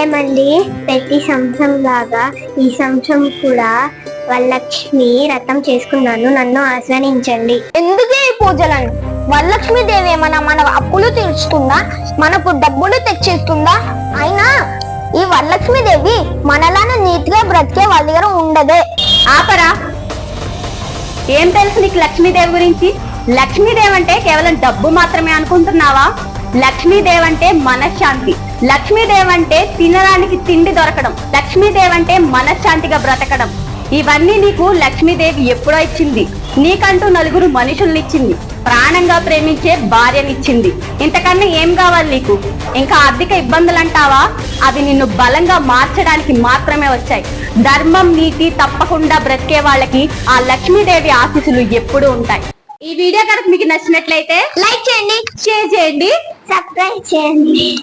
ఏమండి ప్రతి సంవత్సరం లాగా ఈ సంవత్సరం కూడా వరలక్ష్మి రథం చేసుకున్నాను. నన్ను ఆస్వానించండి ఎందుకే ఈ పూజలను? వరలక్ష్మి దేవి ఏమన్నా మన అప్పులు తీర్చుతుందా? మనకు డబ్బులు తెచ్చిస్తుందా? అయినా ఈ వరలక్ష్మి దేవి మనలానే నీతిగా బ్రతికే వాళ్ళ దగ్గర ఉండదే. ఆపరా. ఏం తెలుసు నీకు లక్ష్మీదేవి గురించి? లక్ష్మీదేవి అంటే కేవలం డబ్బు మాత్రమే అనుకుంటున్నావా? లక్ష్మీదేవ్ అంటే మనశ్శాంతి. లక్ష్మీదేవ్ అంటే తినడానికి తిండి దొరకడం. లక్ష్మీదేవ్ అంటే మనశ్శాంతిగా బ్రతకడం. ఇవన్నీ నీకు లక్ష్మీదేవి ఎప్పుడో ఇచ్చింది. నీకంటూ నలుగురు మనుషుల్ని ఇచ్చింది ప్రాణంగా ప్రేమించే భార్యనిచ్చింది. ఇంతకన్నా ఏం కావాలి నీకు? ఇంకా ఆర్థిక ఇబ్బందులు అంటావా అవి నిన్ను బలంగా మార్చడానికి మాత్రమే వచ్చాయి. ధర్మం నీతి తప్పకుండా బ్రతికే వాళ్ళకి ఆ లక్ష్మీదేవి ఆశీస్సులు ఎప్పుడూ ఉంటాయి. ఈ వీడియో కనుక మీకు నచ్చినట్లయితే లైక్ చేయండి షేర్ చేయండి. సబ్స్క్రైబ్ చేయండి.